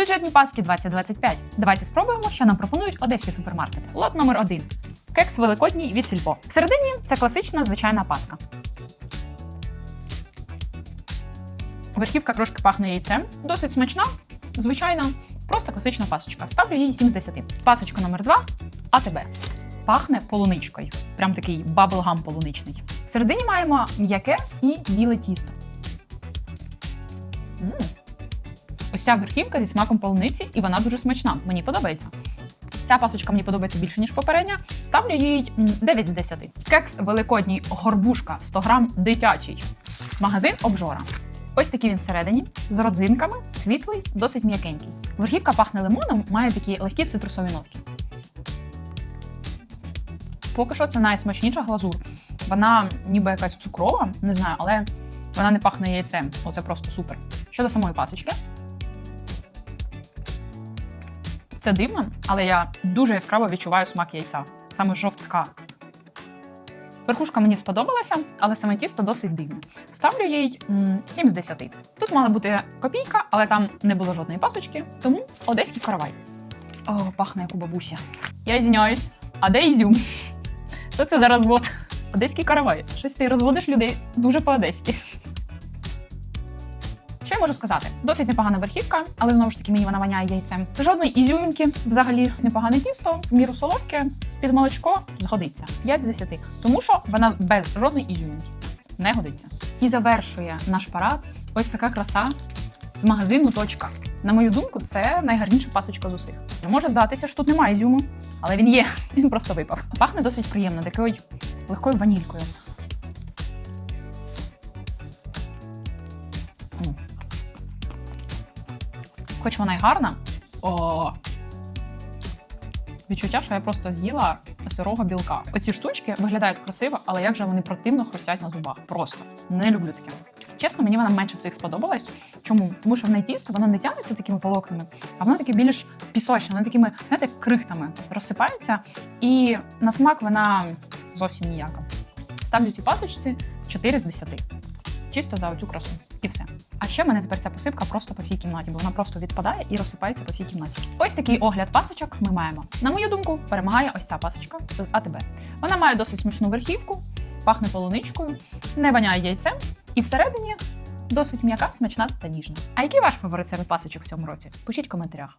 Бюджетні паски 2025. Давайте спробуємо, що нам пропонують одеські супермаркети. Лот номер 1 Кекс великодній від сільпо. Всередині це класична звичайна паска. Верхівка трошки пахне яйцем. Досить смачна, звичайна, просто класична пасочка. Ставлю їй 7 з 10. Пасочка номер 2 АТБ. Пахне полуничкою. Прям такий баблгам полуничний. Всередині маємо м'яке і біле тісто. М. Ось ця верхівка зі смаком полуниці, і вона дуже смачна. Мені подобається. Ця пасочка мені подобається більше, ніж попередня. Ставлю їй 9 з 10. Кекс великодній горбушка 100 грам дитячий. Магазин обжора. Ось такий він всередині, з родзинками, світлий, досить м'якенький. Верхівка пахне лимоном, має такі легкі цитрусові нотки. Поки що це найсмачніша глазур. Вона ніби якась цукрова, не знаю, але вона не пахне яйцем. Оце просто супер. Щодо самої пасочки. Це дивно, але я дуже яскраво відчуваю смак яйця, саме жовтка. Верхушка мені сподобалася, але саме тісто досить дивне. Ставлю їй 7 з 10. Тут мала бути копійка, але там не було жодної пасочки, тому одеський каравай. О, пахне як у бабусі. Я зіняюсь. А де ізюм? Що це за розвод? Одеський каравай. Щось ти розводиш людей дуже по-одеськи. Що я можу сказати? Досить непогана верхівка, але знову ж таки мені вона воняє яйцем. Жодної ізюмінки, взагалі непогане тісто, в міру солодке, під молочко згодиться. 5 з 10. Тому що вона без жодної ізюмінки не годиться. І завершує наш парад ось така краса з магазину точка. На мою думку, це найгарніша пасочка з усіх. Може здатися, що тут немає ізюму, але він є. Він просто випав. Пахне досить приємно, такою легкою ванількою. Хоч вона й гарна. О! Відчуття, що я просто з'їла сирого білка. Оці штучки виглядають красиво, але як же вони противно хрустять на зубах. Просто не люблю таке. Чесно, мені вона менше всіх сподобалась. Чому? Тому що в неї тісто воно не тягнеться такими волокнами, а воно таке більш пісочне, воно такими, знаєте, крихтами розсипається. І на смак вона зовсім ніяка. Ставлю цій пасочці 4 з 10. Чисто за оцю красу. І все. Ще в мене тепер ця посипка просто по всій кімнаті, бо вона просто відпадає і розсипається по всій кімнаті. Ось такий огляд пасочок ми маємо. На мою думку, перемагає ось ця пасочка з АТБ. Вона має досить смачну верхівку, пахне полуничкою, не воняє яйцем, і всередині досить м'яка, смачна та ніжна. А який ваш фаворит серед пасочок в цьому році? Пишіть в коментарях.